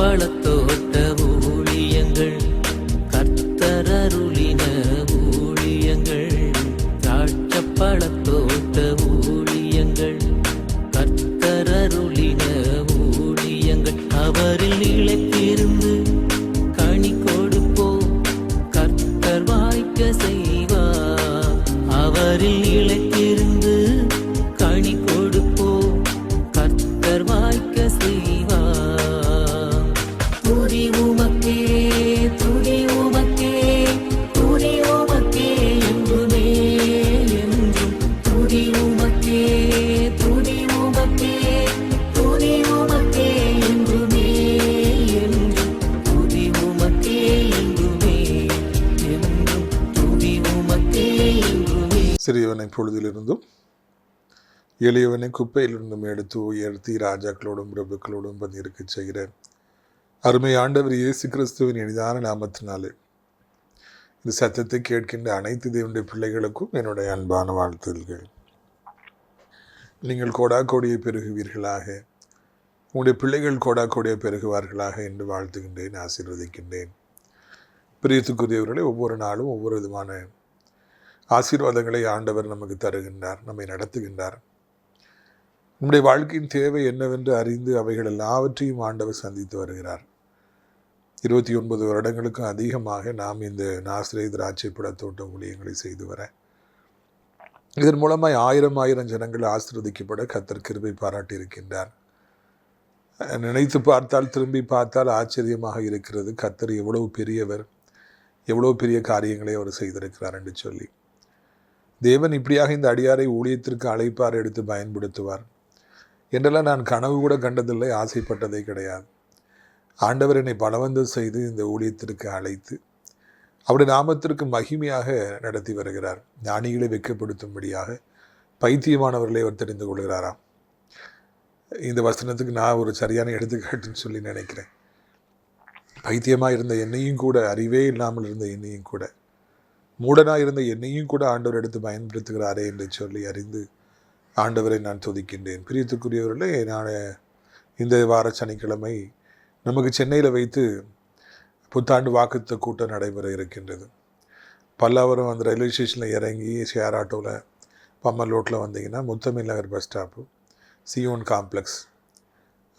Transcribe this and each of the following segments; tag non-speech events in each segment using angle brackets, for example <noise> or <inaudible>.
பழத்தோ எளியவனை குப்பையிலிருந்தும் எடுத்து உயர்த்தி ராஜாக்களோடும் பிரபுக்களோடும் பதியிருக்கச் செய்கிற அருமை ஆண்டவர் இயேசு கிறிஸ்துவின் எளிதான நாமத்தினாலே. இந்த சத்தத்தை கேட்கின்ற அனைத்து தேவனுடைய பிள்ளைகளுக்கும் என்னுடைய அன்பான வாழ்த்துதல்கள் நீங்கள் கோடா கோடியை பெருகுவீர்களாக. உங்களுடைய பிள்ளைகள் கோடா கோடியை பெருகுவார்களாக என்று வாழ்த்துகின்றேன் ஆசீர்வதிக்கின்றேன். பிரியத்துக்குரியவர்களை ஒவ்வொரு நாளும் ஒவ்வொரு விதமான ஆசீர்வாதங்களை ஆண்டவர் நமக்கு தருகின்றார் நம்மை நடத்துகின்றார். நம்முடைய வாழ்க்கையின் தேவை என்னவென்று அறிந்து அவைகள் எல்லாவற்றையும் ஆண்டவர் சந்தித்து வருகிறார். இருபத்தி ஒன்பது வருடங்களுக்கும் அதிகமாக நாம் இந்த நாசிரை திராட்சை பழத்தோட்ட ஊழியங்களை செய்து வர இதன் மூலமாய் ஆயிரம் ஆயிரம் ஜனங்கள் ஆசிரதிக்கப்பட கத்தர் கிருபை பாராட்டியிருக்கின்றார் நினைத்து பார்த்தால் திரும்பி பார்த்தால் ஆச்சரியமாக இருக்கிறது. கத்தர் எவ்வளவு பெரியவர் எவ்வளவு பெரிய காரியங்களை அவர் செய்திருக்கிறார் என்று சொல்லி. தேவன் இப்படியாக இந்த அடியாரை ஊழியத்திற்கு அழைப்பார் எடுத்து பயன்படுத்துவார். என்றெல்லாம் நான் கனவு கூட கண்டதில்லை ஆசைப்பட்டதே கிடையாது. ஆண்டவர் என்னை பலவந்தம் செய்து இந்த ஊழியத்திற்கு அழைத்து அவருடைய நாமத்திற்கு மகிமையாக நடத்தி வருகிறார். ஞானிகளை வெட்கப்படுத்தும்படியாக பைத்தியமானவர்களை அவர் தெரிந்து கொள்கிறாராம். இந்த வசனத்துக்கு நான் ஒரு சரியான எடுத்துக்காட்டுன்னு சொல்லி நினைக்கிறேன். பைத்தியமாக இருந்த என்னையும் கூட அறிவே இல்லாமல் இருந்த என்னையும் கூட மூடனாக இருந்த என்னையும் கூட ஆண்டவர் எடுத்து பயன்படுத்துகிறாரே என்று சொல்லி அறிந்து ஆண்டவரை நான் துதிக்கின்றேன். பிரியத்துக்குரியவர்களே நான் இந்த வார சனிக்கிழமை நமக்கு சென்னையில் வைத்து புத்தாண்டு வாக்குத்த கூட்டம் நடைபெற இருக்கின்றது. பல்லாவரம் அந்த ரயில்வே ஸ்டேஷனில் இறங்கி ஷேர் ஆட்டோவில் பம்மல் ரோட்டில் வந்தீங்கன்னா Muthamizh Nagar bus stop Zion complex.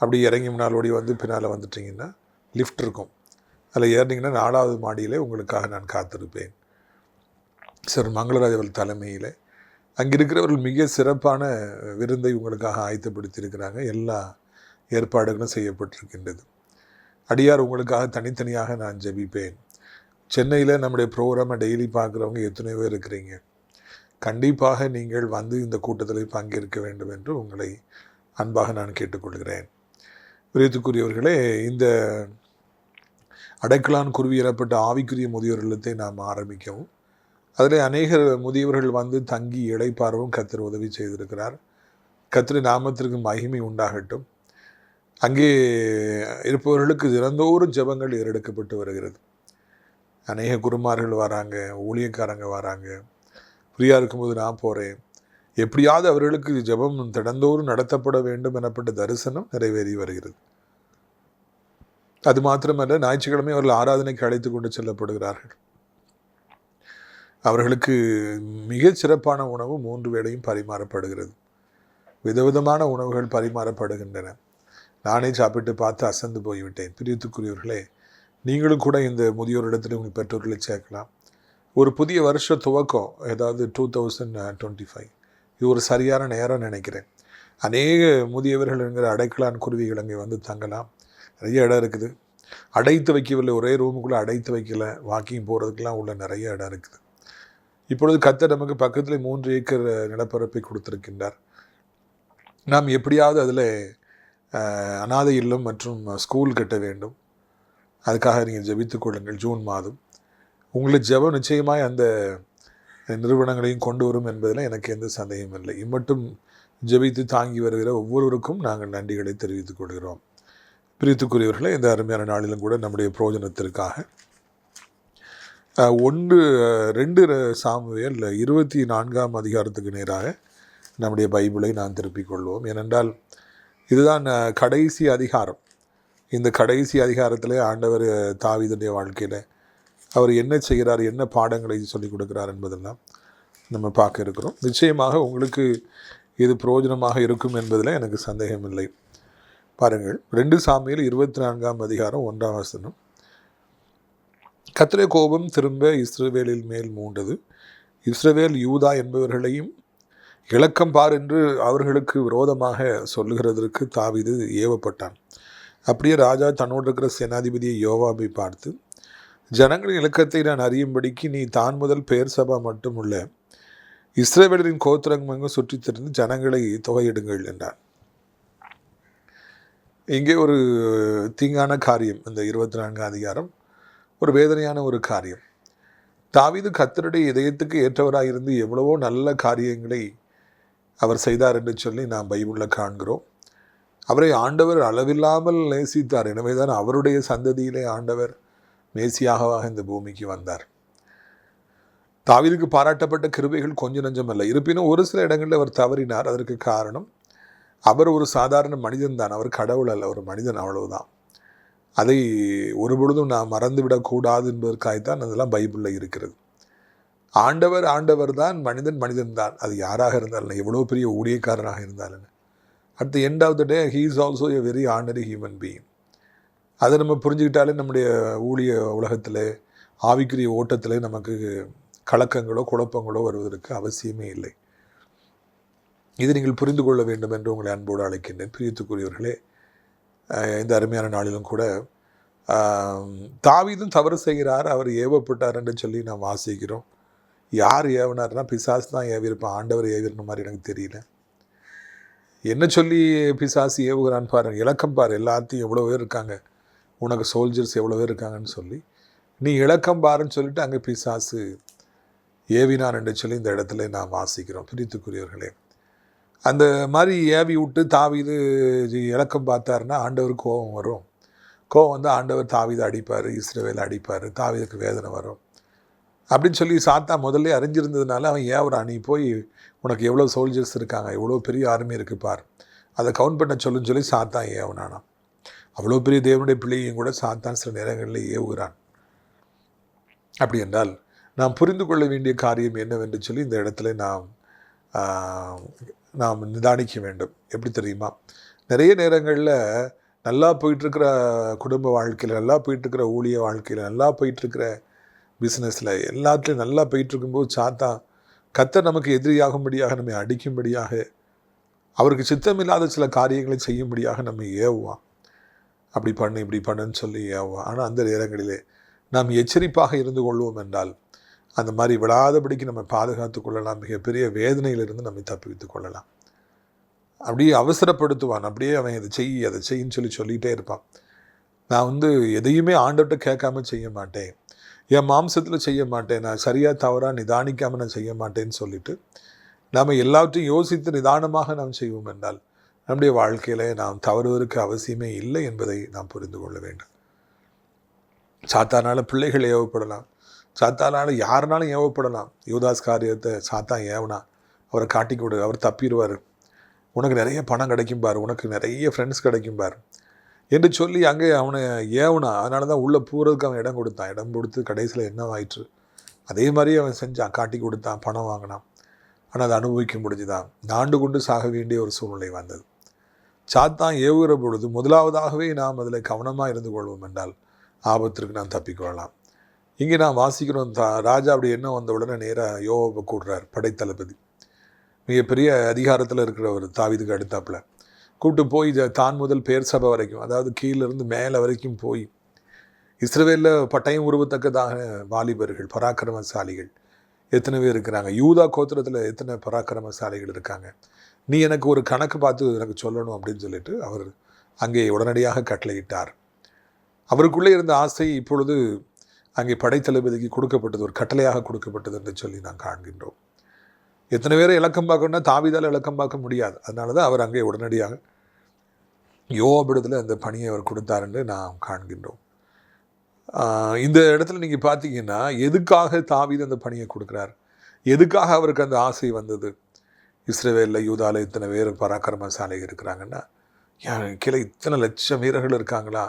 அப்படி இறங்கி முன்னாலோடி வந்து பின்னால் வந்துட்டிங்கன்னா லிஃப்ட் இருக்கும். அதில் ஏறினீங்கன்னா நாலாவது மாடியிலே உங்களுக்காக நான் காத்திருப்பேன். சார் மங்களராஜவல் தலைமையில் அங்கே இருக்கிறவர்கள் மிக சிறப்பான விருந்தை உங்களுக்காக ஆயத்தப்படுத்தியிருக்கிறாங்க. எல்லா ஏற்பாடுகளும் செய்யப்பட்டிருக்கின்றது. அடியார் உங்களுக்காக தனித்தனியாக நான் ஜெபிப்பேன். சென்னையில் நம்முடைய ப்ரோக்ராமை டெய்லி பார்க்குறவங்க எத்தனை பேர் இருக்கிறீங்க. கண்டிப்பாக நீங்கள் வந்து இந்த கூட்டத்தில் பங்கேற்க வேண்டும் என்று உங்களை அன்பாக நான் கேட்டுக்கொள்கிறேன். விருத்துக்குரியவர்களே இந்த அடைக்கலான் குருவி ஏறப்பட்ட ஆவிக்குரிய முதியோர் இல்லத்தை நாம் ஆரம்பிக்கவும். அதில் அநேக முதியவர்கள் வந்து தங்கி இடைப்பாரவும் கத்தர் உதவி செய்திருக்கிறார். கத்திர நாமத்திற்கு மகிமை உண்டாகட்டும். அங்கே இருப்பவர்களுக்கு தினந்தோறும் ஜெபங்கள் ஏறெடுக்கப்பட்டு வருகிறது. அநேக குருமார்கள் வராங்க ஊழியக்காரங்க வராங்க. ஃப்ரீயாக இருக்கும்போது நான் போகிறேன் எப்படியாவது அவர்களுக்கு ஜெபம் தினந்தோறும் நடத்தப்பட வேண்டும் எனப்பட்ட தரிசனம் நிறைவேறி வருகிறது. அது மாத்திரமல்ல ஞாயிற்றுக்கிழமை அவர்கள் ஆராதனைக்கு அழைத்து கொண்டு செல்லப்படுகிறார்கள். அவர்களுக்கு மிகச் சிறப்பான உணவு மூன்று வேளையும் பரிமாறப்படுகிறது. விதவிதமான உணவுகள் பரிமாறப்படுகின்றன. நானே சாப்பிட்டு பார்த்து அசந்து போய்விட்டேன். பிரியத்துக்குரியவர்களே நீங்களும் கூட இந்த முதியோரிடத்தில் உங்கள் பெற்றோர்களை சேர்க்கலாம். ஒரு புதிய வருஷ துவக்கம் ஏதாவது டூ தௌசண்ட் டுவெண்ட்டி ஃபைவ் இது ஒரு சரியான நேரம் நினைக்கிறேன். அநேக முதியவர்கள் என்கிற அடைக்கலான் குருவிகள் அங்கே வந்து தங்கலாம். நிறைய இடம் இருக்குது. அடைத்து வைக்கவில்லை. ஒரே ரூமுக்குள்ளே அடைத்து வைக்கல. வாக்கிங் போகிறதுக்கெலாம் உள்ள நிறைய இடம் இருக்குது. இப்பொழுது கத்தர் நமக்கு பக்கத்தில் மூன்று ஏக்கர் நிலப்பரப்பை கொடுத்திருக்கின்றார். நாம் எப்படியாவது அதில் அனாதை இல்லம் மற்றும் ஸ்கூல் கட்ட வேண்டும். அதுக்காக நீங்கள் ஜெபித்துக் கொள்ளுங்கள் ஜூன் மாதம். உங்களுக்கு ஜெபம் நிச்சயமாய் அந்த நிறுவனங்களையும் கொண்டு வரும் என்பதில் எனக்கு எந்த சந்தேகமும் இல்லை. இம்மட்டும் ஜெபித்து தாங்கி வருகிற ஒவ்வொருவருக்கும் நாங்கள் நன்றிகளை தெரிவித்துக் கொள்கிறோம். பிரித்துக்குரியவர்களை இந்த அருமையான நாளிலும் கூட நம்முடைய பிரயோஜனத்திற்காக ஒன்று ரெண்டு சாமுவேல் இருபத்தி நான்காம் அதிகாரத்துக்கு நேராக நம்முடைய பைபிளை நான் திருப்பிக் கொள்வோம். ஏனென்றால் இதுதான் கடைசி அதிகாரம். இந்த கடைசி அதிகாரத்தில் ஆண்டவர் தாவிதனுடைய வாழ்க்கையில் அவர் என்ன செய்கிறார் என்ன பாடங்களை சொல்லிக் கொடுக்கிறார் என்பதெல்லாம் நம்ம பார்க்க இருக்கிறோம். நிச்சயமாக உங்களுக்கு இது பிரயோஜனமாக இருக்கும் என்பதில் எனக்கு சந்தேகமில்லை. பாருங்கள் ரெண்டு சாமியில் இருபத்தி நான்காம் அதிகாரம் ஒன்றாம் வசனம். கத்திரை கோபம் திரும்ப இஸ்ரவேலில் மேல் மூண்டது. இஸ்ரவேல் யூதா என்பவர்களையும் இலக்கம் பார் என்று அவர்களுக்கு விரோதமாக சொல்லுகிறதற்கு தாவீது ஏவப்பட்டான். அப்படியே ராஜா தன்னோடு இருக்கிற சேனாதிபதியை யோவாபை பார்த்து ஜனங்களின் இலக்கத்தை நான் அறியும்படிக்கு நீ தான் முதல் பெயர் சபா மட்டும் உள்ள இஸ்ரேவேலரின் கோத்திரங்கெங்கும் சுற்றித் திரிந்து ஜனங்களை தொகையிடுங்கள் என்றான். இங்கே ஒரு தீங்கான காரியம் இந்த இருபத்தி நான்காம் அதிகாரம். ஒரு வேதனையான ஒரு காரியம். தாவீது கத்தருடைய இதயத்துக்கு ஏற்றவராக இருந்து எவ்வளவோ நல்ல காரியங்களை அவர் செய்தார் என்று சொல்லி நாம் பைபிளில் காண்கிறோம். அவரை ஆண்டவர் அளவில்லாமல் நேசித்தார். எனவே தான் அவருடைய சந்ததியிலே ஆண்டவர் மேசியாகவாக இந்த பூமிக்கு வந்தார். தாவீதுக்கு பாராட்டப்பட்ட கிருபைகள் கொஞ்சம் நஞ்சமல்ல. இருப்பினும் ஒரு சில இடங்களில் அவர் தவறினார். அதற்கு காரணம் அவர் ஒரு சாதாரண மனிதன் தான் அவர் கடவுள் அல்ல. ஒரு மனிதன் அவ்வளவுதான். அதை ஒரு பொழுதும் நான் மறந்துவிடக்கூடாது என்பதற்காகத்தான் அதெல்லாம் பைபிளில் இருக்கிறது. ஆண்டவர் ஆண்டவர் தான் மனிதன் மனிதன் தான். அது யாராக இருந்தாலும் எவ்வளோ பெரிய ஊழியக்காரனாக இருந்தாலும். At the end of the day he is also a very ordinary human being அதை நம்ம புரிஞ்சுக்கிட்டாலே நம்முடைய ஊழிய உலகத்தில் ஆவிக்குரிய ஓட்டத்தில் நமக்கு கலக்கங்களோ குழப்பங்களோ வருவதற்கு அவசியமே இல்லை. இது நீங்கள் புரிந்து கொள்ள வேண்டும் என்று உங்களை அன்போடு அழைக்கின்றேன். பிரியத்துக்குரியவர்களே இந்த அருமையான நாளிலும் கூட தாவிதும் தவறு செய்கிறார் அவர் ஏவப்பட்டார் என்று சொல்லி நாம் வாசிக்கிறோம். யார் ஏவினார்னா பிசாசு தான் ஏவியிருப்பான் ஆண்டவர் ஏவிருந்த மாதிரி எனக்கு தெரியல. என்ன சொல்லி பிசாசு ஏவுகிறான்னு பாருங்க இலக்கம் பாரு எல்லாத்தையும் எவ்வளோ பேர் இருக்காங்க உனக்கு சோல்ஜர்ஸ் எவ்வளோ பேர் இருக்காங்கன்னு சொல்லி. நீ இலக்கம் பாருன்னு சொல்லிட்டு அங்கே பிசாசு ஏவினான் என்று சொல்லி இந்த இடத்துல நாம் வாசிக்கிறோம். பிரித்துக்குரியவர்களே அந்த மாதிரி ஏவி விட்டு தாவிது இலக்கம் பார்த்தாருன்னா ஆண்டவர் கோபம் வரும். கோபம் வந்து ஆண்டவர் தாவிதை அடிப்பார் இஸ்ரேவேல அடிப்பார் தாவீதுக்கு வேதனை வரும். அப்படின்னு சொல்லி சாத்தா முதல்ல அறிஞ்சிருந்ததுனால அவன் ஏவறான் நீ போய் உனக்கு எவ்வளோ சோல்ஜர்ஸ் இருக்காங்க எவ்வளோ பெரிய ஆர்மி இருக்குது பார். அதை கவுண்ட் பண்ண சொல்லுன்னு சொல்லி சாத்தான் ஏவனானாம். அவ்வளோ பெரிய தேவனுடைய பிள்ளையும் கூட சாத்தான் சில நேரங்களில் ஏவுகிறான். அப்படி என்றால் நாம் புரிந்து கொள்ள வேண்டிய காரியம் என்னவென்று சொல்லி இந்த இடத்துல நாம் நாம் நிதானிக்க வேண்டும். எப்படி தெரியுமா? நிறைய நேரங்களில் நல்லா போயிட்டுருக்கிற குடும்ப வாழ்க்கையில் நல்லா போயிட்டுருக்கிற ஊழிய வாழ்க்கையில் நல்லா போயிட்டுருக்கிற பிஸ்னஸில் எல்லாத்துலேயும் நல்லா போயிட்டுருக்கும்போது சாத்தா கத்த நமக்கு எதிரியாகும்படியாக நம்மை அடிக்கும்படியாக அவருக்கு சித்தமில்லாத சில காரியங்களை செய்யும்படியாக நம்ம ஏவுவான். அப்படி பண்ணு இப்படி பண்ணுன்னு சொல்லி ஏவுவான். ஆனால் அந்த நேரங்களிலே நாம் எச்சரிப்பாக இருந்து கொள்வோம் என்றால் அந்த மாதிரி விடாதபடிக்கு நம்ம பாதுகாத்து கொள்ளலாம் மிகப்பெரிய வேதனையிலிருந்து நம்மை தப்பித்துக் கொள்ளலாம். அப்படியே அவசரப்படுத்துவான். அப்படியே அவன் இதை செய் அதை செய்யின்னு சொல்லி சொல்லிகிட்டே இருப்பான். நான் வந்து எதையுமே ஆண்டவர்கிட்ட கேட்காம செய்ய மாட்டேன். என் மாம்சத்தில் செய்ய மாட்டேன். நான் சரியாக தவறாக நிதானிக்காமல் நான் செய்ய மாட்டேன்னு சொல்லிட்டு நாம் எல்லாவற்றையும் யோசித்து நிதானமாக நாம் செய்வோம் என்றால் நம்முடைய வாழ்க்கையில் நாம் தவறுவதற்கு அவசியமே இல்லை என்பதை நாம் புரிந்து கொள்ள வேண்டும். சாத்தானால பிள்ளைகள் ஏவப்படலாம். சாத்தானால் யாருனாலும் ஏவப்படலாம். யுவதாஸ் காரியத்தை சாத்தான் ஏவனா. அவரை காட்டி கொடு அவர் தப்பிடுவார். உனக்கு நிறைய பணம் கிடைக்கும் பார் உனக்கு நிறைய ஃப்ரெண்ட்ஸ் கிடைக்கும் பார். என்று சொல்லி அங்கே அவனை ஏவனா. அதனால தான் உள்ளே போகிறதுக்கு அவன் இடம் கொடுத்தான். இடம் கொடுத்து கடைசியில் என்ன ஆயிற்று அதே மாதிரி அவன் செஞ்சான். காட்டி கொடுத்தான் பணம் வாங்கினான். ஆனால் அதை அனுபவிக்க முடிஞ்சுதான். நாண்டு கொண்டு சாக வேண்டிய ஒரு சூழ்நிலை வந்தது. சாத்தான் ஏவுகிற பொழுது முதலாவதாகவே நாம் அதில் கவனமாக இருந்து கொள்வோம் என்றால் ஆபத்திற்கு நாம் தப்பிக்கொள்ளலாம் இங்கே நான் வாசிக்கிறோம். தா ராஜா அப்படி என்ன வந்த உடனே நேராக யோகாவை கூடுறார் படைத்தளபதி. மிகப்பெரிய அதிகாரத்தில் இருக்கிறவர் தாவிதுக்கு அடுத்தாப்புல. கூப்பிட்டு போய் இதை தான் முதல் பேர் சபை வரைக்கும் அதாவது கீழிருந்து மேலே வரைக்கும் போய் இஸ்ரேலில் பட்டயம் உருவத்தக்கதாக வாலிபர்கள் பராக்கிரமசாலிகள் எத்தனை பேர் இருக்கிறாங்க? யூதா கோத்திரத்தில் எத்தனை பராக்கிரமசாலிகள் இருக்காங்க? நீ எனக்கு ஒரு கணக்கு பார்த்து எனக்கு சொல்லணும் அப்படின்னு சொல்லிட்டு அவர் அங்கே உடனடியாக கட்டளையிட்டார். அவருக்குள்ளே இருந்த ஆசை இப்பொழுது அங்கே படைத்தளபதிக்கு கொடுக்கப்பட்டது ஒரு கட்டளையாக கொடுக்கப்பட்டது என்று சொல்லி நாம் காண்கின்றோம். எத்தனை பேரை இலக்கம் பார்க்கணும்னா தாவிதால் இலக்கம் பார்க்க முடியாது. அதனால தான் அவர் அங்கே உடனடியாக யோபிடத்தில் அந்த பணியை அவர் கொடுத்தார் என்று நாம் காண்கின்றோம். இந்த இடத்துல நீங்கள் பார்த்தீங்கன்னா எதுக்காக தாவித அந்த பணியை கொடுக்குறார்? எதுக்காக அவருக்கு அந்த ஆசை வந்தது? இஸ்ரேவேலில் யூதாவில் இத்தனை பேர் பராக்கிரமசாலை இருக்கிறாங்கன்னா ஏன் கீழே இத்தனை லட்சம் வீரர்கள் இருக்காங்களா?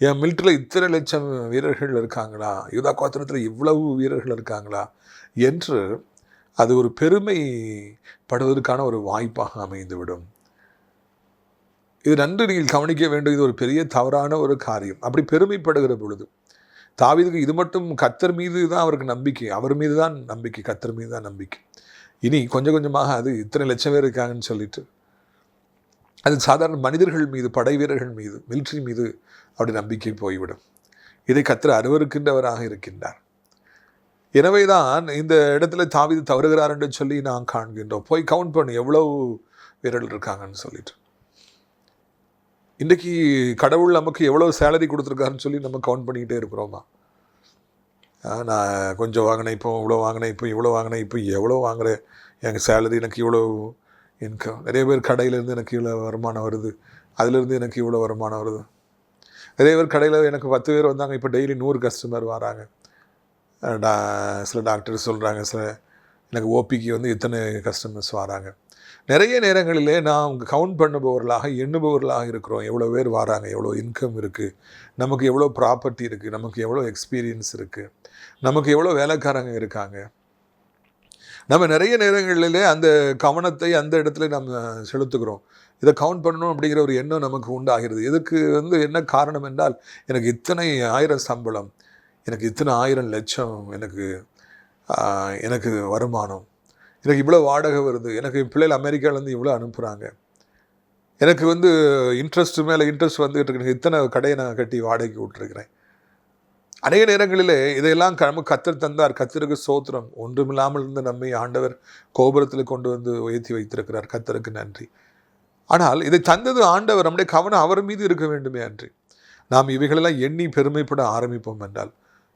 என் மிலிட்டரியில் இத்தனை லட்சம் வீரர்கள் இருக்காங்களா? யூதா கோத்திரத்தில் இவ்வளவு வீரர்கள் இருக்காங்களா? என்று அது ஒரு பெருமை படுவதற்கான ஒரு வாய்ப்பாக அமைந்துவிடும். இது நன்று நீங்கள் கவனிக்க வேண்டும். இது ஒரு பெரிய தவறான ஒரு காரியம். அப்படி பெருமைப்படுகிற பொழுது தாவிதுக்கு இது மட்டும் கத்தர் மீது தான் அவருக்கு நம்பிக்கை. அவர் மீது தான் நம்பிக்கை. கத்தர் மீது தான் நம்பிக்கை. இனி கொஞ்சம் கொஞ்சமாக அது இத்தனை லட்சம் பேர் இருக்காங்கன்னு சொல்லிட்டு அது சாதாரண மனிதர்கள் மீது படை வீரர்கள் மீது மிலிட்ரி மீது அப்படி நம்பிக்கை போய்விடும். இதை கத்திர அருவருக்கின்றவராக இருக்கின்றார். எனவே தான் இந்த இடத்துல தாவிது தவறுகிறார் என்று சொல்லி நான் காண்கின்றோம். போய் கவுண்ட் பண்ணு எவ்வளவு வீரர்கள் இருக்காங்கன்னு சொல்லிட்டு. இன்றைக்கி கடவுள் நமக்கு எவ்வளோ சேலரி கொடுத்துருக்காருன்னு சொல்லி நம்ம கவுண்ட் பண்ணிக்கிட்டே இருக்கிறோமா? நான் கொஞ்சம் வாங்கினேன் இப்போ இவ்வளோ வாங்கினேன் இப்போ இவ்வளோ வாங்கினேன் இப்போ எவ்வளோ வாங்குகிறேன் எங்கள் சேலரி எனக்கு இவ்வளோ இன்கம் நிறைய பேர் கடையிலேருந்து எனக்கு இவ்வளோ வருமானம் வருது. அதுலேருந்து எனக்கு இவ்வளோ வருமானம் வருது. இதே ஒரு கடையில் எனக்கு பத்து பேர் வந்தாங்க. இப்போ டெய்லி நூறு கஸ்டமர் வராங்க. டா சில டாக்டர் சொல்கிறாங்க சில எனக்கு ஓபிக்கு வந்து இத்தனை கஸ்டமர்ஸ் வராங்க. நிறைய நேரங்களிலே நாம் கவுண்ட் பண்ணுபவர்களாக எண்ணுபவர்களாக இருக்கிறோம். எவ்வளோ பேர் வராங்க எவ்வளோ இன்கம் இருக்குது நமக்கு எவ்வளோ ப்ராப்பர்ட்டி இருக்குது நமக்கு எவ்வளோ எக்ஸ்பீரியன்ஸ் இருக்குது நமக்கு எவ்வளோ வேலைக்காரங்க இருக்காங்க. நம்ம நிறைய நேரங்களிலே அந்த கவனத்தை அந்த இடத்துல நம்ம செலுத்துகிறோம். இதை கவுண்ட் பண்ணணும் அப்படிங்கிற ஒரு எண்ணம் நமக்கு உண்டாகிறது. இதுக்கு வந்து என்ன காரணம் என்றால் எனக்கு இத்தனை ஆயிரம் சம்பளம் எனக்கு இத்தனை ஆயிரம் லட்சம் எனக்கு எனக்கு வருமானம் எனக்கு இவ்வளோ வாடகை வருது எனக்கு என் பிள்ளைகள் அமெரிக்காவிலேருந்து இவ்வளோ அனுப்புகிறாங்க எனக்கு வந்து இன்ட்ரெஸ்ட் மேலே இன்ட்ரெஸ்ட் வந்துகிட்டு இருக்கு. இத்தனை கடையை நான் கட்டி வாடகைக்கு விட்டுருக்கிறேன். அநேக நேரங்களிலே இதையெல்லாம் கிழமை கத்தர் தந்தார். கத்தருக்கு சோத்திரம் ஒன்றுமில்லாமல் இருந்த நம்மை ஆண்டவர் கோபுரத்தில் கொண்டு வந்து உயர்த்தி வைத்திருக்கிறார். கத்தருக்கு நன்றி. ஆனால் இதை தந்தது ஆண்டவர். நம்முடைய கவனம் அவர் மீது இருக்க வேண்டுமே அன்றி. நாம் இவைகளெல்லாம் எண்ணி பெருமைப்பட ஆரம்பிப்போம் என்றால்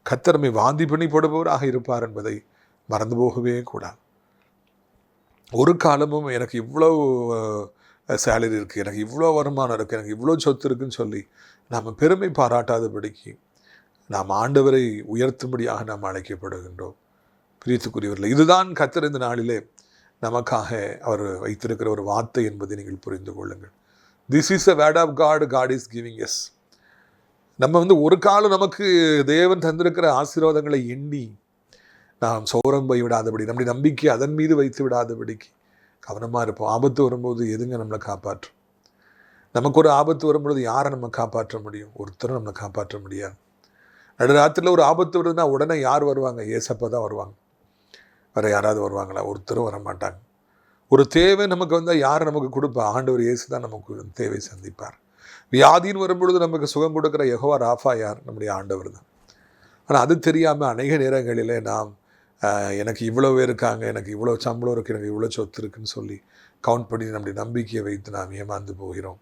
கத்தரமை வாந்தி பண்ணி போடுபவராக இருப்பார் என்பதை மறந்து போகவே கூடாது. ஒரு காலமும் எனக்கு இவ்வளோ சேலரி இருக்குது எனக்கு இவ்வளோ வருமானம் இருக்குது எனக்கு இவ்வளோ சொத்து இருக்குன்னு சொல்லி நாம் பெருமை பாராட்டாதபடிக்கு நாம் ஆண்டவரை உயர்த்தும்படியாக நாம் அழைக்கப்படுகின்றோம். பிரியத்துக்குரியவர்கள் இதுதான் கத்தர் இந்த நாளிலே நமக்காக அவர் வைத்திருக்கிற ஒரு வார்த்தை என்பதை நீங்கள் புரிந்து கொள்ளுங்கள். This is a word of God God is giving us நம்ம வந்து ஒரு காலம் நமக்கு தேவன் தந்திருக்கிற ஆசீர்வாதங்களை எண்ணி நாம் சோரம் போய் விடாதபடி நம்முடைய நம்பிக்கை அதன் மீது வைத்து விடாதபடிக்கு கவனமாக இருப்போம். ஆபத்து வரும்போது எதுங்க நம்மளை காப்பாற்றும்? நமக்கு ஒரு ஆபத்து வரும்பொழுது யாரை நம்ம காப்பாற்ற முடியும்? ஒருத்தரும் நம்மளை காப்பாற்ற முடியாது. நடுராத்திரில் ஒரு ஆபத்து வருதுன்னா உடனே யார் வருவாங்க? ஏசப்பா தான் வருவாங்க. வேறு யாராவது வருவாங்களா? ஒருத்தரும் வர மாட்டாங்க ஒரு தேவை நமக்கு வந்தால் யார் நமக்கு கொடுப்பா? ஆண்டவர் இயேசு தான் நமக்கு தேவை சந்திப்பார். வியாதின்னு வரும்பொழுது நமக்கு சுகம் கொடுக்குற யெகோவா ராஃபா யார்? நம்முடைய ஆண்டவர் தான். ஆனால் அது தெரியாமல் அநேக நேரங்களிலே நாம் எனக்கு இவ்வளோ பேர் இருக்காங்க எனக்கு இவ்வளோ சம்பளம் இருக்குது எனக்கு இவ்வளோ சொத்து இருக்குன்னு சொல்லி கவுண்ட் பண்ணி நம்முடைய நம்பிக்கையை வைத்து நாம் ஏமாந்து போகிறோம்.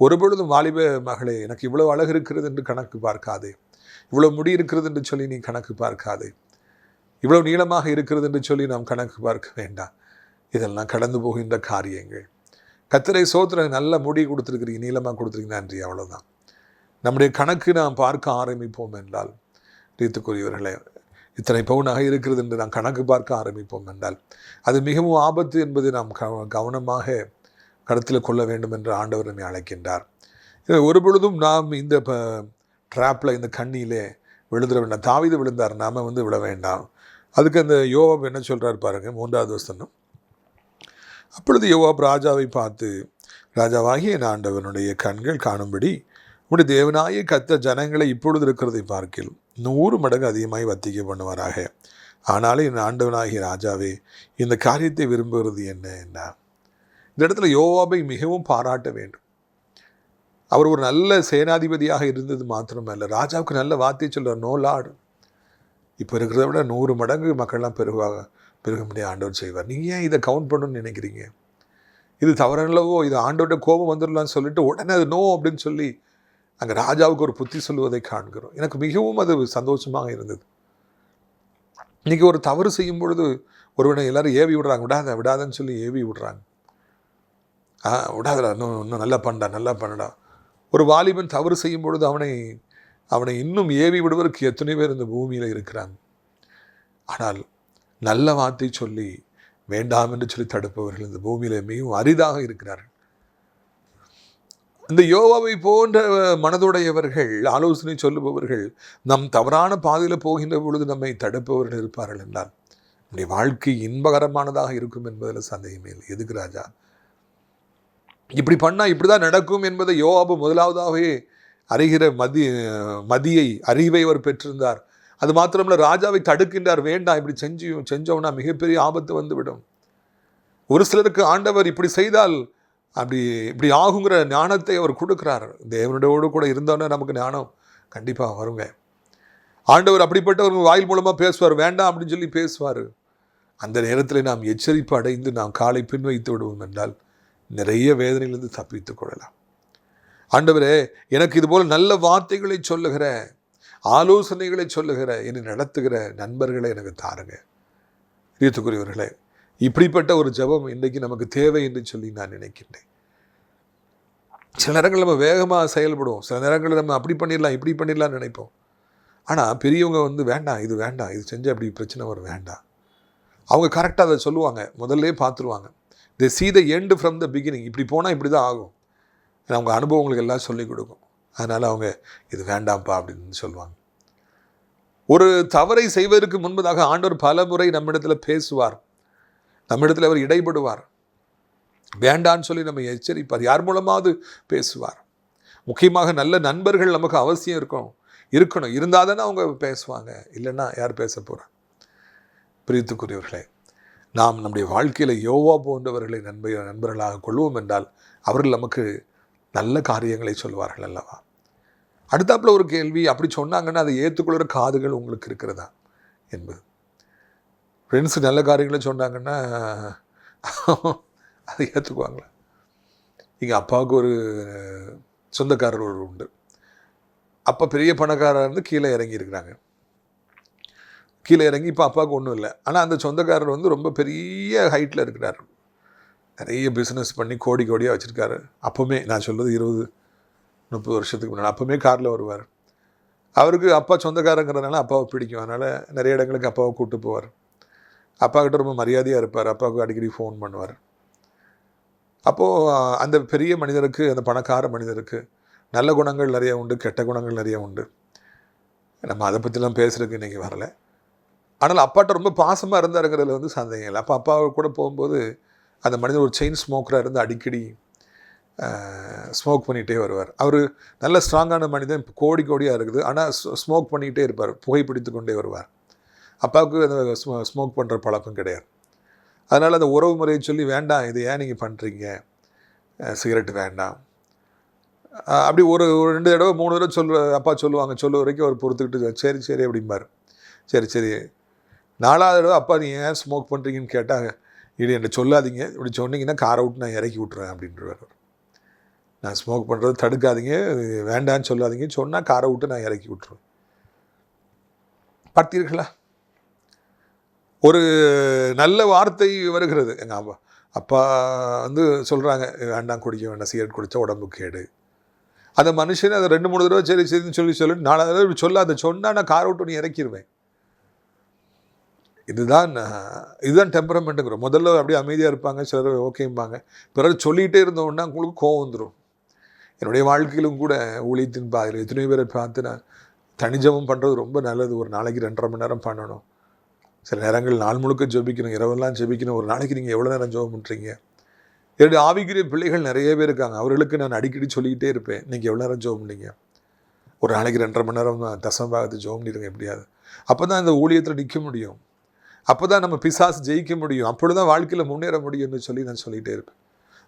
ஒருபொழுதும் வாலிப மகளே எனக்கு இவ்வளோ அழகு இருக்கிறது என்று கணக்கு பார்க்காதே. இவ்வளோ முடி இருக்கிறது என்று சொல்லி நீ கணக்கு பார்க்காதே. இவ்வளோ நீளமாக இருக்கிறது என்று சொல்லி நாம் கணக்கு பார்க்க வேண்டாம். இதெல்லாம் கடந்து போகின்ற காரியங்கள். கத்தரை சோத்திர நல்ல முடி கொடுத்துருக்கிறீங்க நீளமாக கொடுத்துருக்கீங்க நன்றி அவ்வளோதான் நம்முடைய கணக்கு நாம் பார்க்க ஆரம்பிப்போம் என்றால் ரீத்துக்குரியவர்களே இத்தனை பவுனாக இருக்கிறது என்று நாம் கணக்கு பார்க்க ஆரம்பிப்போம் என்றால் அது மிகவும் ஆபத்து என்பதை நாம் கவனமாக கருத்தில் கொள்ள வேண்டும் என்று ஆண்டவர் நம்மை அழைக்கின்றார். ஒரு பொழுதும் நாம் இந்த ட்ராப்பில் இந்த கண்ணியிலே விழுந்துட வேண்டாம். தாவிது விழுந்தார் நாம் வந்து விழ வேண்டாம். அதுக்கு அந்த யோவாப் என்ன சொல்கிறார் பாருங்கள் மூன்றாவது வசனம். அப்பொழுது யோவாப் ராஜாவை பார்த்து ராஜாவாகிய என் ஆண்டவனுடைய கண்கள் காணும்படி உடைய தேவனாய கத்த ஜனங்களை இப்பொழுது இருக்கிறதை பார்க்கில் நூறு மடங்கு அதிகமாய் வத்திக்க பண்ணுவாராக. ஆனாலும் என் ஆண்டவனாகிய ராஜாவே இந்த காரியத்தை விரும்புகிறது என்ன? என்ன? இந்த இடத்துல யோவாபை மிகவும் பாராட்ட வேண்டும். அவர் ஒரு நல்ல சேனாதிபதியாக இருந்தது மாத்திரமல்ல. ராஜாவுக்கு நல்ல வார்த்தை சொல்கிறார் நோ லார்டு இப்போ இருக்கிறத விட நூறு மடங்கு மக்கள்லாம் பெருவாக பெருக முடிய ஆண்டவர் செய்வார். நீங்கள் ஏன் இதை கவுண்ட் பண்ணணும்னு நினைக்கிறீங்க? இது தவறல்லவோ? இது ஆண்டோட கோபம் வந்துடலாம்னு சொல்லிட்டு உடனே அது நோ அப்படின்னு சொல்லி அங்கே ராஜாவுக்கு ஒரு புத்தி சொல்லுவதை காண்கிறோம். எனக்கு மிகவும் அது சந்தோஷமாக இருந்தது. இன்றைக்கி ஒரு தவறு செய்யும் பொழுது ஒருவனை எல்லாரும் ஏவி விடுறாங்க. விடாத விடாதன்னு சொல்லி ஏவி விடுறாங்க. ஆ விடாதடா. இன்னும் இன்னும் நல்லா பண்ணடா நல்லா பண்ணடா. ஒரு வாலிபன் தவறு செய்யும் பொழுது அவனை அவனை இன்னும் ஏவி விடுவதற்கு எத்தனை பேர் இந்த பூமியில் இருக்கிறாங்க? ஆனால் நல்ல வார்த்தை சொல்லி வேண்டாம் என்று சொல்லி தடுப்பவர்கள் இந்த பூமியில மிகவும் அரிதாக இருக்கிறார்கள். இந்த யோவாவை போன்ற மனதுடையவர்கள் ஆலோசனை சொல்லுபவர்கள் நம் தவறான பாதையில் போகின்ற பொழுது நம்மை தடுப்பவர்கள் இருப்பார்கள் என்றால் நம்முடைய வாழ்க்கை இன்பகரமானதாக இருக்கும் என்பதில் சந்தேகமே இல்லை. எதுக்கு ராஜா? இப்படி பண்ணால் இப்படி தான் நடக்கும் என்பதை யோவாபு முதலாவதாகவே அறிகிற மதி மதியை அறிவை அவர் பெற்றிருந்தார். அது மாத்திரமில்ல ராஜாவை தடுக்கின்றார். வேண்டாம் இப்படி செஞ்சு செஞ்சோம்னா மிகப்பெரிய ஆபத்து வந்துவிடும். ஒரு சிலருக்கு ஆண்டவர் இப்படி செய்தால் அப்படி இப்படி ஆகுங்கிற ஞானத்தை அவர் கொடுக்குறார். தேவனோடு கூட இருந்தோன்னே நமக்கு ஞானம் கண்டிப்பாக வருங்க. ஆண்டவர் அப்படிப்பட்ட ஒரு வாயில் மூலமாக பேசுவார். வேண்டாம் அப்படின்னு சொல்லி பேசுவார். அந்த நேரத்தில் நாம் எச்சரிப்பு அடைந்து நாம் காலை பின் வைத்து விடுவோம் என்றால் நிறைய வேதனையிலிருந்து தப்பித்துக் கொள்ளலாம். ஆண்டவரே எனக்கு இதுபோல் நல்ல வார்த்தைகளை சொல்லுகிற ஆலோசனைகளை சொல்லுகிற என்னை நடத்துகிற நண்பர்களை எனக்கு தாருங்க. ஈர்த்துக்குரியவர்களே இப்படிப்பட்ட ஒரு ஜெபம் இன்றைக்கு நமக்கு தேவை என்று சொல்லி நான் நினைக்கின்றேன். சில நேரங்களில் நம்ம வேகமாக செயல்படுவோம். சில நேரங்களில் நம்ம அப்படி பண்ணிடலாம் இப்படி பண்ணிடலாம்னு நினைப்போம். ஆனால் பெரியவங்க வந்து வேண்டாம் இது வேண்டாம் இது செஞ்சு அப்படி பிரச்சனை வரும் வேண்டாம். அவங்க கரெக்டாக அதை சொல்லுவாங்க. முதல்ல பார்த்துருவாங்க. The see the end from the beginning இப்படி போனால் இப்படி தான் ஆகும். ஏன்னா அவங்க அனுபவங்களுக்கு எல்லாம் சொல்லிக் கொடுக்கும். அதனால் அவங்க இது வேண்டாம்ப்பா அப்படின்னு சொல்லுவாங்க. ஒரு தவறை செய்வதற்கு முன்பதாக ஆண்டவர் பல முறை நம்மிடத்தில் பேசுவார். நம்மிடத்தில் அவர் இடைபடுவார். வேண்டான்னு சொல்லி நம்ம எச்சரிப்பார். யார் மூலமாவது பேசுவார். முக்கியமாக நல்ல நண்பர்கள் நமக்கு அவசியம் இருக்கும். இருக்கணும். இருந்தால் தானே அவங்க பேசுவாங்க. இல்லைன்னா யார் பேச போகிறா பிரியத்துக்குரியவர்களே நாம் நம்முடைய வாழ்க்கையில் யோவா போன்றவர்களை நண்பை நண்பர்களாக கொள்வோம் என்றால் அவர்கள் நமக்கு நல்ல காரியங்களை சொல்வார்கள் அல்லவா? அடுத்தாப்புல ஒரு கேள்வி அப்படி சொன்னாங்கன்னா அதை ஏற்றுக்கொள்கிற காதுகள் உங்களுக்கு இருக்கிறதா என்பது. ஃப்ரெண்ட்ஸ் நல்ல காரியங்களை சொன்னாங்கன்னா அதை ஏற்றுக்குவாங்களா எங்கள் அப்பாவுக்கு ஒரு சொந்தக்காரர் ஒரு உண்டு. அப்பா பெரிய பணக்காரர் இருந்து கீழே இறங்கியிருக்கிறாங்க. கீழே இறங்கி இப்போ அப்பாவுக்கு ஒன்றும் இல்லை. ஆனால் அந்த சொந்தக்காரர் வந்து ரொம்ப பெரிய ஹைட்டில் இருக்கிறார். நிறைய பிஸ்னஸ் பண்ணி கோடி கோடியாக வச்சுருக்காரு. அப்போவுமே நான் சொல்கிறது இருபது முப்பது வருஷத்துக்கு முன்னாடி அப்போவுமே காரில் வருவார். அவருக்கு அப்பா சொந்தக்காரங்கிறதுனால அப்பாவை பிடிக்கும். அதனால் நிறைய இடங்களுக்கு அப்பாவை கூப்பிட்டு போவார். அப்பாக்கிட்ட ரொம்ப மரியாதையாக இருப்பார். அப்பாவுக்கு அடிக்கடி ஃபோன் பண்ணுவார். அப்போது அந்த பெரிய மனிதருக்கு அந்த பணக்கார மனிதருக்கு நல்ல குணங்கள் நிறைய உண்டு கெட்ட குணங்கள் நிறைய உண்டு. நம்ம அதை பற்றிலாம் பேசுகிறதுக்கு இன்றைக்கி வரல. ஆனால் அப்பாட்ட ரொம்ப பாசமாக இருந்தாருங்கிறதுல வந்து சந்தேகம் இல்லை. அப்போ அப்பா கூட போகும்போது அந்த மனிதர் ஒரு செயின் ஸ்மோக்கராக இருந்து அடிக்கடி ஸ்மோக் பண்ணிகிட்டே வருவார். அவர் நல்ல ஸ்ட்ராங்கான மனிதன் இப்போ கோடி கோடியாக இருக்குது. ஆனால் ஸ்மோக் பண்ணிக்கிட்டே இருப்பார். புகைப்பிடித்து கொண்டே வருவார். அப்பாவுக்கு அந்த ஸ்மோக் பண்ணுற பழக்கம் கிடையாது. அதனால் அந்த உறவு முறையை சொல்லி வேண்டாம் இது ஏன் நீங்கள் பண்ணுறீங்க சிகரெட் வேண்டாம். அப்படி ஒரு ஒரு ரெண்டு தடவை மூணு தடவை சொல்ல அப்பா சொல்லுவாங்க சொல்ல வரைக்கும் அவர் பொறுத்துக்கிட்டு சரி சரி அப்படிம்பார். சரி சரி. நாலாவது தடவை அப்பா நீ ஏன் ஸ்மோக் பண்ணுறீங்கன்னு கேட்டாங்க. இது என்கிட்ட சொல்லாதீங்க. இப்படி சொன்னீங்கன்னா காரை விட்டு நான் இறக்கி விட்றேன் அப்படின்றவர் நான் ஸ்மோக் பண்ணுறது தடுக்காதீங்க. வேண்டான்னு சொல்லாதீங்க. சொன்னால் காரை விட்டு நான் இறக்கி விட்ருவேன் பார்த்தீர்களா? ஒரு நல்ல வார்த்தை வருகிறது. எங்கள் அப்பா அப்பா வந்து சொல்கிறாங்க வேண்டாம் குடிக்க வேண்டாம் சிகரெட் குடித்தா உடம்பு கேடு. அந்த மனுஷன் அதை ரெண்டு மூணு தடவை சரி சரின்னு சொல்லி சொல்லி நாலாவது தடவை சொல்ல சொல்லாத. சொன்னால் நான் காரை விட்டு நீ இறக்கிடுவேன் இதுதான் இதுதான் டெம்பரமெண்ட்டுங்கிறோம் முதல்ல அப்படியே அமைதியாக இருப்பாங்க சிலர் ஓகேம்பாங்க. பிறகு சொல்லிகிட்டே இருந்தோன்னா உங்களுக்கு கோவம் வந்துடும் என்னுடைய வாழ்க்கையிலும் கூட ஊழியத்தின் பாதையில் எத்தனை பேரை பார்த்து நான் தனிஜபம் பண்ணுறது ரொம்ப நல்லது. ஒரு நாளைக்கு ரெண்டரை மணி நேரம் பண்ணணும். சில நேரங்கள் நாள் முழுக்க ஜெபிக்கணும் இரவெல்லாம் ஜெபிக்கணும். ஒரு நாளைக்கு நீங்கள் எவ்வளோ நேரம் ஜெபம் பண்ணுறீங்க என்னுடைய ஆவிக்குரிய பிள்ளைகள் நிறைய பேர் இருக்காங்க. அவர்களுக்கு நான் அடிக்கடி சொல்லிக்கிட்டே இருப்பேன். நீங்கள் எவ்வளோ நேரம் ஜெபம் பண்ணீங்க? ஒரு நாளைக்கு ரெண்டரை மணி நேரம் தசம் பாகத்தை ஜெபம் பண்ணிடுங்க எப்படியாது அப்போ தான் இந்த ஊழியத்தில் நிற்க முடியும். அப்போ தான் நம்ம பிசாசு ஜெயிக்க முடியும். அப்பொழுது தான் வாழ்க்கையில் முன்னேற முடியும்னு சொல்லி நான் சொல்லிகிட்டே இருப்பேன்.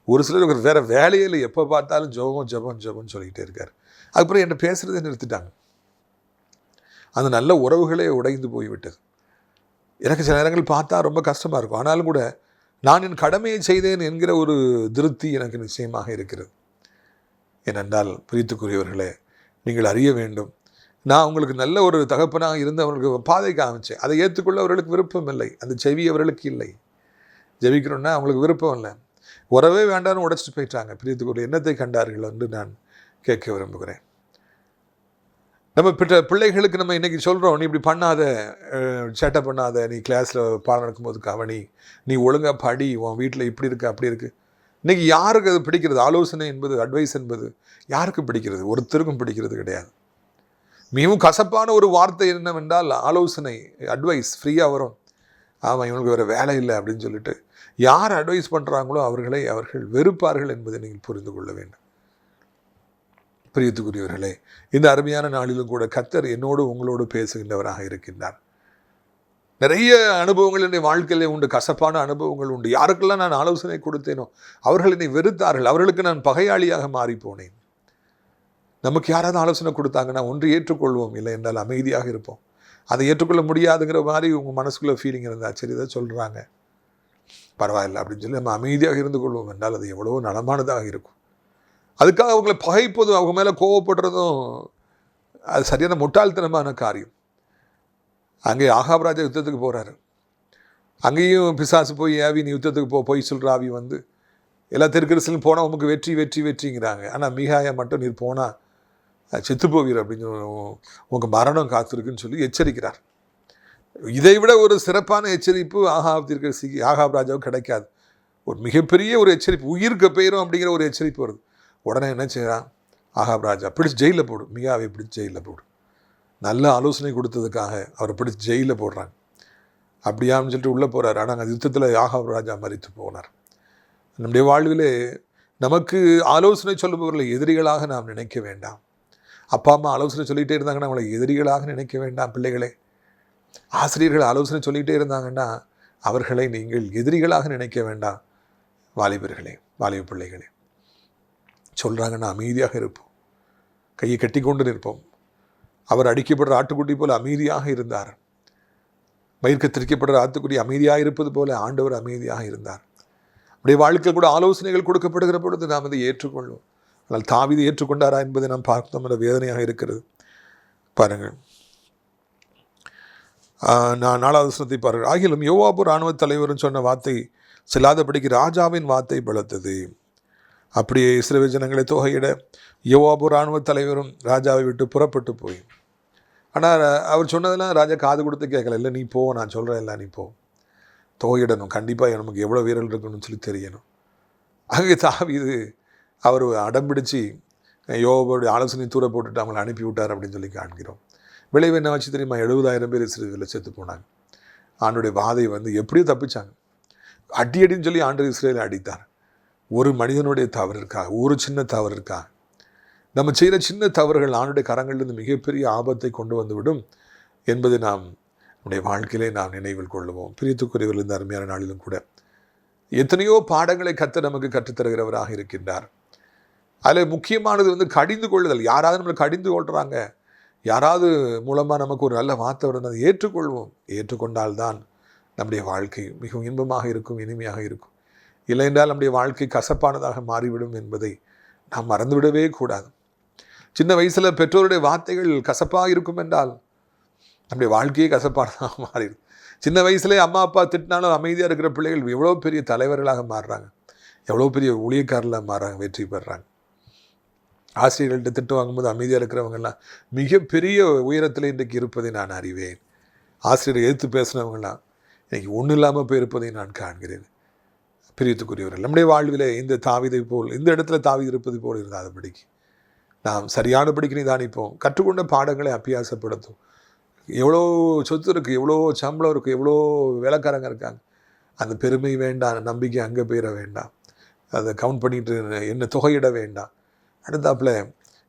ஒரு சிலர் வேறு வேலையில் எப்போ பார்த்தாலும் ஜபம் ஜபம் ஜெபம்னு சொல்லிக்கிட்டே இருக்கார். அதுக்கப்புறம் என்னை பேசுகிறதை நிறுத்திட்டாங்க. அந்த நல்ல உறவுகளே உடைந்து போய்விட்டது. எனக்கு சில நேரங்கள் பார்த்தா ரொம்ப கஷ்டமாக இருக்கும். ஆனாலும் கூட நான் என் கடமையை செய்தேன் என்கிற ஒரு திருப்தி எனக்கு நிச்சயமாக இருக்கிறது. ஏனென்றால் பிரித்துக்குரியவர்களே நீங்கள் அறிய வேண்டும் நான் உங்களுக்கு நல்ல ஒரு தகப்பனாக இருந்து அவர்களுக்கு பாதை காமிச்சேன். அதை ஏற்றுக்கொள்ள அவர்களுக்கு விருப்பம் இல்லை. அந்த செவி அவர்களுக்கு இல்லை. ஜெபிக்கணும்னா அவங்களுக்கு விருப்பம் இல்லை. உறவே வேண்டாம்னு உடைச்சிட்டு போயிட்டாங்க. பிரியத்துக்குரிய எண்ணத்தை கண்டார்கள் என்று நான் கேட்க விரும்புகிறேன். நம்ம பிட்ட பிள்ளைகளுக்கு நம்ம இன்றைக்கி சொல்கிறோம் நீ இப்படி பண்ணாத சேட்டை பண்ணாத நீ கிளாஸில் பாடம் நடக்கும்போது கவனி நீ ஒழுங்காக படி உன் வீட்டில் இப்படி இருக்கு அப்படி இருக்கு. இன்றைக்கி யாருக்கு அது பிடிக்கிறது? ஆலோசனை என்பது அட்வைஸ் என்பது யாருக்கு பிடிக்கிறது? ஒருத்தருக்கும் பிடிக்கிறது கிடையாது. மிகவும் கசப்பான ஒரு வார்த்தை என்னவென்றால் ஆலோசனை அட்வைஸ் ஃப்ரீயாக வரும். ஆமாம் இவங்களுக்கு வேறு வேலை இல்லை அப்படின்னு சொல்லிட்டு யார் அட்வைஸ் பண்ணுறாங்களோ அவர்களை அவர்கள் வெறுப்பார்கள் என்பதை நீங்கள் புரிந்து கொள்ள வேண்டும். பிரியத்துக்குரியவர்களே இந்த அருமையான நாளிலும் கூட கத்தர் என்னோடு உங்களோடு பேசுகின்றவராக இருக்கின்றார். நிறைய அனுபவங்கள் என்னுடைய வாழ்க்கையிலே உண்டு கசப்பான அனுபவங்கள் உண்டு. யாருக்கெல்லாம் நான் ஆலோசனை கொடுத்தேனோ அவர்கள் என்னை வெறுத்தார்கள். அவர்களுக்கு நான் பகையாளியாக மாறிப்போனேன். நமக்கு யாராவது ஆலோசனை கொடுத்தாங்கன்னா ஒன்று ஏற்றுக்கொள்வோம் இல்லை என்றால் அமைதியாக இருப்போம். அதை ஏற்றுக்கொள்ள முடியாதுங்கிற மாதிரி உங்கள் மனசுக்குள்ளே ஃபீலிங் இருந்தா சரி இதை சொல்கிறாங்க பரவாயில்ல அப்படின்னு சொல்லி நம்ம அமைதியாக இருந்து கொள்வோம் என்றால் அது எவ்வளவோ நலமானதாக இருக்கும். அதுக்காக அவங்களை பகைப்பதும் அவங்க மேலே கோவப்படுறதும் அது சரியான முட்டாள்தனமான காரியம். அங்கே ஆகாபராஜா யுத்தத்துக்கு போகிறாரு அங்கேயும் பிசாசு போய் ஏவி நீ யுத்தத்துக்கு போ போய் சொல்கிற ஆவி வந்து எல்லா தெற்கரசிலும் போனால் உமக்கு வெற்றி வெற்றி வெற்றிங்கிறாங்க. ஆனால் மிகாயா மட்டும் நீர் போனால் செத்து போவீர் அப்படின்னு உங்கள் மரணம் காத்திருக்குன்னு சொல்லி எச்சரிக்கிறார். இதை விட ஒரு சிறப்பான எச்சரிப்பு ஆகாப் சி ஆகாப் ராஜாவுக்கு கிடைக்காது. ஒரு மிகப்பெரிய ஒரு எச்சரிப்பு உயிருக்கு பெயரும் அப்படிங்கிற ஒரு எச்சரிப்பு வருது. உடனே என்ன செய்கிறான் ஆகாப் ராஜா பிடிச்சி ஜெயிலில் போடும் மிகாவை பிடிச்சு ஜெயிலில் போடும் நல்ல ஆலோசனை கொடுத்ததுக்காக அவரை பிடிச்சி ஜெயிலில் போடுறாங்க. அப்படியான்னு சொல்லிட்டு உள்ளே போகிறார் ஆனால் அந்த யுத்தத்தில் ஆகாப் ராஜா மறித்து போனார். நம்முடைய வாழ்விலே நமக்கு ஆலோசனை சொல்லுபவர்களை எதிரிகளாக நாம் நினைக்க வேண்டாம். அப்பா அம்மா ஆலோசனை சொல்லிகிட்டே இருந்தாங்கன்னா அவங்களை எதிரிகளாக நினைக்க வேண்டாம் பிள்ளைகளே. ஆசிரியர்கள் ஆலோசனை சொல்லிகிட்டே இருந்தாங்கன்னா அவர்களை நீங்கள் எதிரிகளாக நினைக்க வேண்டாம் வாலிபர்களே வாலிப பிள்ளைகளே. சொல்கிறாங்கன்னா அமைதியாக இருப்போம். கையை கட்டி கொண்டு நிற்போம். அவர் அடிக்கப்படுற ஆட்டுக்குட்டி போல அமைதியாக இருந்தார். மயிர்க்கு திரிக்கப்படுற ஆத்துக்குடி அமைதியாக இருப்பது போல ஆண்டவர் அமைதியாக இருந்தார். அப்படியே வாழ்க்கையில் கூட ஆலோசனைகள் கொடுக்கப்படுகிற பொழுது நாம் அதை ஏற்றுக்கொள்வோம். ஆனால் தாவிது ஏற்றுக்கொண்டாரா என்பதை நாம் பார்த்தோம் என்ற வேதனையாக இருக்கிறது. பாருங்கள். நான் நாலாவது வசனத்தை பாருங்கள். ஆகிலும் யோவாபு இராணுவ தலைவர்னு சொன்ன வார்த்தை செல்லாதபடிக்கு ராஜாவின் வார்த்தை பலத்தது. அப்படியே இஸ்ரவேல் ஜனங்களை தொகையிட யோவாபு இராணுவ தலைவரும் ராஜாவை விட்டு புறப்பட்டு போய். ஆனால் அவர் சொன்னதெல்லாம் ராஜா காது கொடுத்து கேட்கல. இல்லை நீ போ நான் சொல்கிறேன் இல்லை நீ போ. தொகையிடணும். கண்டிப்பாக நமக்கு எவ்வளோ வீரல் இருக்கணும்னு சொல்லி தெரியணும். அங்கே தாவி இது அவர் அடம்பிடிச்சு யோகாவுடைய ஆலோசனை தூர போட்டுட்டு அவங்களை அனுப்பி விட்டார் அப்படின்னு சொல்லி காண்கிறோம். விளைவு என்ன வச்சு தெரியுமா? எழுபதாயிரம் பேர் இஸ்ரேலில் செத்து போனாங்க. ஆண்டுடைய வாதை வந்து எப்படியோ தப்பிச்சாங்க. அடி அடின்னு சொல்லி ஆண்டு இஸ்ரேலை அடித்தார். ஒரு மனிதனுடைய தவறு இருக்கா? ஒரு சின்ன தவறு இருக்கா? நம்ம செய்கிற சின்ன தவறுகள் ஆணுடைய கரங்களிலிருந்து மிகப்பெரிய ஆபத்தை கொண்டு வந்துவிடும் என்பதை நாம் நம்முடைய வாழ்க்கையிலே நாம் நினைவில் கொள்ளுவோம். பிரியத்துக்குரியவர்கள் இந்த அருமையான நாளிலும் கூட. எத்தனையோ பாடங்களை கத்த நமக்கு கற்றுத்தருகிறவராக இருக்கின்றார். அதில் முக்கியமானது வந்து கடிந்து கொள்ளுதல் யாராவது நம்மளை கடிந்து கொள்கிறாங்க யாராவது மூலமாக நமக்கு ஒரு நல்ல வார்த்தை வரும் அதை ஏற்றுக்கொள்வோம். ஏற்றுக்கொண்டால்தான் நம்முடைய வாழ்க்கை மிகவும் இன்பமாக இருக்கும் இனிமையாக இருக்கும். இல்லையென்றால் நம்முடைய வாழ்க்கை கசப்பானதாக மாறிவிடும் என்பதை நாம் மறந்துவிடவே கூடாது. சின்ன வயசில் பெற்றோருடைய வார்த்தைகள் கசப்பாக இருக்கும் என்றால் நம்முடைய வாழ்க்கையே கசப்பானதாக <laughs> மாறிடும். சின்ன வயசுலேயே அம்மா அப்பா திட்டினாலும் அமைதியாக இருக்கிற பிள்ளைகள் எவ்வளோ பெரிய தலைவர்களாக மாறுறாங்க. எவ்வளோ பெரிய ஊழியக்காரர்களாக மாறுறாங்க வெற்றி பெறுறாங்க. ஆசிரியர்கள்ட்ட திட்டு வாங்கும்போது அமைதியாக இருக்கிறவங்கெல்லாம் மிகப்பெரிய உயரத்தில் இன்றைக்கு இருப்பதை நான் அறிவேன். ஆசிரியரை எதிர்த்து பேசினவங்களாம் இன்றைக்கி ஒன்றும் இல்லாமல் போயிருப்பதை நான் காண்கிறேன். பிரியத்துக்குரியவர்கள் நம்முடைய வாழ்வில் இந்த தாவிதை போல் இந்த இடத்துல தாவி இருப்பது போல் இருந்தாதபடிக்கு நாம் சரியானபடிக்கு நிதானிப்போம் கற்றுக்கொண்ட பாடங்களை அபியாசப்படுத்தும். எவ்வளோ சொத்து இருக்குது எவ்வளோ சம்பளம் இருக்குது எவ்வளோ வேலைக்காரங்க இருக்காங்க. அந்த பெருமை வேண்டாம் நம்பிக்கை அங்கே போயிட வேண்டாம். அதை கவுண்ட் பண்ணிட்டு என்ன தொகையிட வேண்டாம். அடுத்தாப்பில்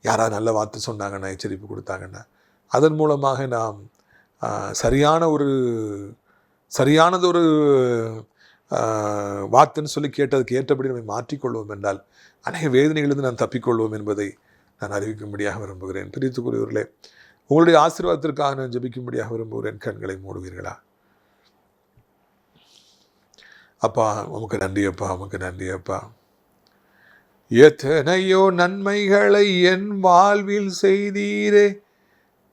யாராவது நல்ல வார்த்தை சொன்னாங்கன்னா எச்சரிப்பு கொடுத்தாங்கன்னா அதன் மூலமாக நாம் சரியான ஒரு சரியானது ஒரு வார்த்தைன்னு சொல்லி கேட்டதுக்கு ஏற்றபடி நம்மை மாற்றிக்கொள்வோம் என்றால் அநேக வேதனைகளிலிருந்து நான் தப்பிக்கொள்வோம் என்பதை நான் அறிவிக்கும்படியாக விரும்புகிறேன். பிரித்துக்குரியவர்களே உங்களுடைய ஆசீர்வாதத்திற்காக நான் ஜெபிக்கும்படியாக விரும்புகிறேன். கண்களை மூடுவீர்களா? அப்பா உமக்கு நன்றி அப்பா உமக்கு நன்றி அப்பா. எத்தனையோ நன்மைகளை என் வாழ்வில் செய்தீரே.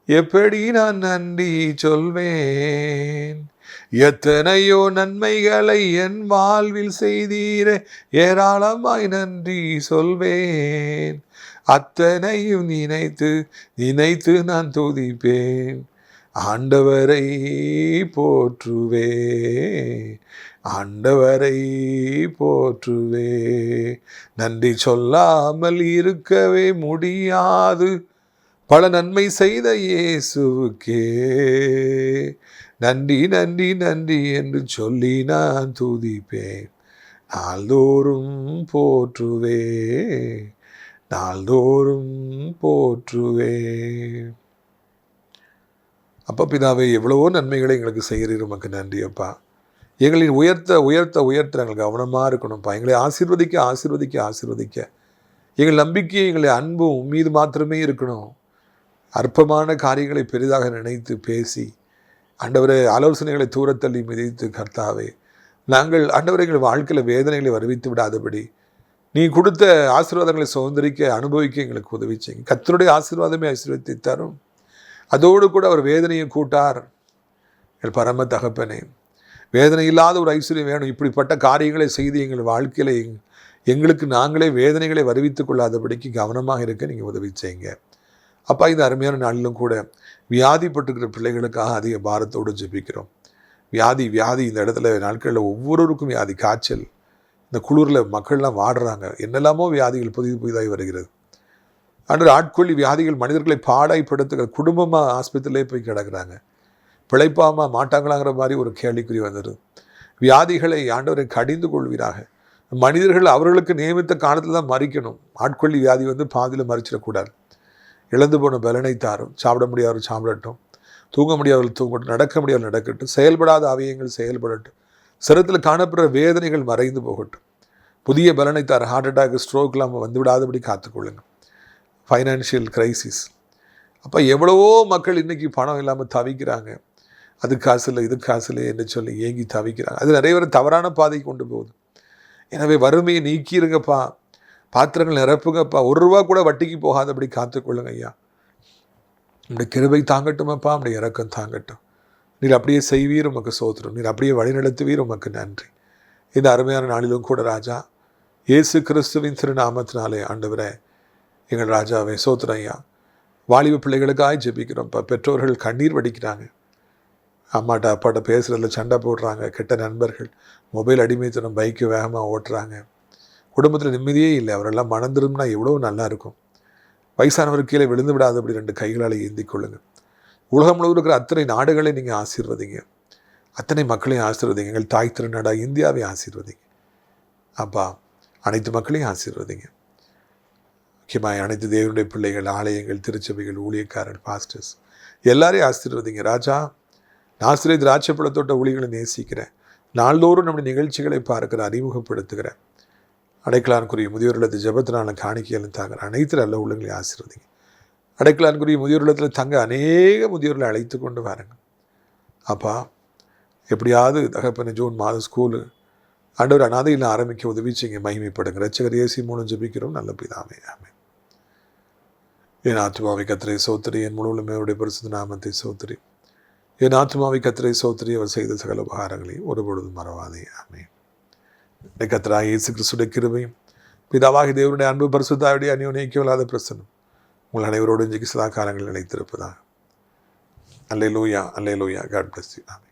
எப்படி நான் நன்றி சொல்வேன்? எத்தனையோ நன்மைகளை என் வாழ்வில் செய்தீரே. ஏராளமாய் நன்றி சொல்வேன். அத்தனையும் நினைத்து நினைத்து நான் துதிப்பேன். ஆண்டவரை போற்றுவே. ஆண்டவரை போற்றுவே. நன்றி சொல்லாமல் இருக்கவே முடியாது. பல நன்மை செய்த இயேசுவுக்கே. நன்றி நன்றி நன்றி என்று சொல்லி நான் துதிப்பேன். நாள்தோறும் போற்றுவே. நாள்தோறும் போற்றுவே. அப்பா பிதாவே எவ்வளவோ நன்மைகளை எங்களுக்கு செய்கிறீர். உமக்கு நன்றி அப்பா. எங்களின் உயர்த்த உயர்த்த உயர்த்த நாங்கள் கவனமாக இருக்கணும்ப்பா எங்களை ஆசீர்வதிக்க ஆசீர்வதிக்க ஆசீர்வதிக்க. எங்கள் நம்பிக்கை எங்களை அன்பும் மீது மாத்திரமே இருக்கணும். அற்பமான காரியங்களை பெரிதாக நினைத்து பேசி ஆண்டவரே ஆலோசனைகளை தூரத்தள்ளி மிதித்து கர்த்தாவே. நாங்கள் ஆண்டவரை எங்கள் வாழ்க்கையில் வேதனைகளை வருவித்து விடாதபடி நீ கொடுத்த ஆசீர்வாதங்களை சுதந்திரிக்க அனுபவிக்க எங்களுக்கு உதவி செய்யுங்க. கத்தருடைய ஆசீர்வாதமே ஆசீர்வதித்தாரும் அதோடு கூட அவர் வேதனையை கூட்டார். எங்கள் பரம தகப்பனே வேதனை இல்லாத ஒரு ஐஸ்வர்யம் வேணும். இப்படிப்பட்ட காரியங்களை செய்து எங்கள் வாழ்க்கையில் எங்- எங்களுக்கு நாங்களே வேதனைகளை வருவித்துக் கொள்ளாதபடிக்கு கவனமாக இருக்க நீங்கள் உதவி செய்யுங்க. அப்பா இந்த அருமையான நாளிலும் கூட வியாதிப்பட்டுக்கிற பிள்ளைகளுக்காக அதிக பாரத்தோடு ஜெபிக்கிறோம். வியாதி வியாதி இந்த இடத்துல நாட்களில் ஒவ்வொருவருக்கும் வியாதி காய்ச்சல் இந்த குளிரில் மக்கள்லாம் வாடுறாங்க. என்னெல்லாமோ வியாதிகள் புதிது புதிதாகி வருகிறது. அன்று ஆட்கொள்ளி வியாதிகள் மனிதர்களை பாடாய்ப்படுத்துகிற குடும்பமாக ஆஸ்பத்திரியிலே போய் கிடக்குறாங்க. பிழைப்பாம மாட்டாங்களாங்கிற மாதிரி ஒரு கேள்விக்குறி வந்துடும் வியாதிகளை ஆண்டவரை கடிந்து கொள்வீராக. மனிதர்கள் அவர்களுக்கு நியமித்த காலத்தில் தான் மறிக்கணும். ஆட்கொள்ளி வியாதி வந்து பாதியில் மறிச்சிடக்கூடாது. இழந்து போன பலனை தாரும். சாப்பிட முடியாதவர் சாப்பிடட்டும். தூங்க முடியாதவர்கள் தூங்கட்டும் நடக்க முடியாதவர் நடக்கட்டும். செயல்படாத அவயங்கள் செயல்படட்டும். சிரத்தில் காணப்படுற வேதனைகள் மறைந்து போகட்டும். புதிய பலனை தார் ஹார்ட் அட்டாக் ஸ்ட்ரோக்லாம் வந்து விடாதபடி காத்துக்கொள்ளுங்கள் ஃபைனான்ஷியல் கிரைசிஸ் அப்போ எவ்வளவோ மக்கள் இன்றைக்கி பணம் இல்லாமல் தவிக்கிறாங்க. அது காசு இல்லை இது காசு இல்லை என்று சொல்லி ஏங்கி தவிக்கிறாங்க. அது நிறைய பேர் தவறான பாதைக்கு கொண்டு போகுது. எனவே வறுமையை நீக்கிருங்கப்பா. பாத்திரங்கள் நிரப்புங்கப்பா. ஒரு ரூபா கூட வட்டிக்கு போகாதபடி காத்துக்கொள்ளுங்க ஐயா. நம்முடைய கிருபை தாங்கட்டுமப்பா. நம்முடைய இறக்கம் தாங்கட்டும். நீர் அப்படியே செய்வீர் உமக்கு சோத்திரம். நீர் அப்படியே வழிநடத்துவீர் உமக்கு நன்றி. இந்த அருமையான நாளிலும் கூட ராஜா இயேசு கிறிஸ்துவின் திருநாமத்தினாலே ஆண்டவரே எங்கள் ராஜாவை சோத்திரம் ஐயா. வாலிப பிள்ளைகளுக்காக ஜெபிக்கிறோம்ப்பா. பெற்றோர்கள் கண்ணீர் வடிக்கிறாங்க. அம்மாட்ட அப்பாட்ட பேசுகிறதுல சண்டை போடுறாங்க. கெட்ட நண்பர்கள். மொபைல் அடிமைத்தனம் பைக்கு வேகமாக ஓட்டுறாங்க. குடும்பத்தில் நிம்மதியே இல்லை. அவரெல்லாம் மணந்திரும்னா எவ்வளோ நல்லா இருக்கும். வயசானவர் கீழே விழுந்து விடாதபடி ரெண்டு கைகளால் ஏந்தி கொள்ளுங்க. உலகம் முழுவதும் இருக்கிற அத்தனை நாடுகளை நீங்கள் ஆசீர்வதிங்க. அத்தனை மக்களையும் ஆசீர்வதிங்க. எங்கள் தாய் திருநாடாக இந்தியாவை ஆசீர்வதிங்க. அப்பா அனைத்து மக்களையும் ஆசீர்வதிங்க. முக்கியமாக அனைத்து தேவனுடைய பிள்ளைகள் ஆலயங்கள் திருச்சபைகள் ஊழியக்காரர் பாஸ்டர்ஸ் எல்லாரையும் ஆசீர்வதிங்க. ராஜா ஆசிரியர் திராட்சை ஒளிகளை நேசிக்கிறேன். நாள்தோறும் நம்முடைய நிகழ்ச்சிகளை பார்க்கிற அறிமுகப்படுத்துகிறேன் அடைக்கலான்குரிய முதியோர்களது ஜெபத்தினால காணிக்கையிலும் தாங்க அனைத்து நல்ல உள்ளங்களை ஆசிர்வதிங்க. அடைக்கலான்குரிய முதியோர்களத்தில் தங்க அநேக முதியோர்களை அழைத்து கொண்டு வாருங்க அப்பா எப்படியாவது தகப்பன ஜூன் மாதம் ஸ்கூலு ஆண்டவர் அனாதையில் ஆரம்பிக்க உதவி செய்ய மகிமைப்படுங்க. ரச்சகர் ஏசி மூலம் ஜபிக்கிறோம். நல்ல பிதாமே ஆமே என் ஆத்மாவை கத்திரை சோத்திரி என் முழுவதும் அவருடைய பரிசுத்த நாமத்தை சோத்திரி. என் ஆத்மாவை கத்திரை சோத்திரி அவர் செய்த சகல உபகாரங்களை ஒருபொழுதும் மறவாதே. ஆமே கத்திராக இயேசு கிறிஸ்துடைய கிருபையும் பிதாவாகி தேவனுடைய அன்பு பரிசுத்தாவுடைய அந்யோன்யக்கவில்லாத பிரசனம் உங்கள் அனைவரோடு இன்றைக்கு சதா காலங்கள் நிலைத்திருப்பதாக. அல்லே லூயா அல்லே லூயா காட் பிளஸ் யூ ஆமே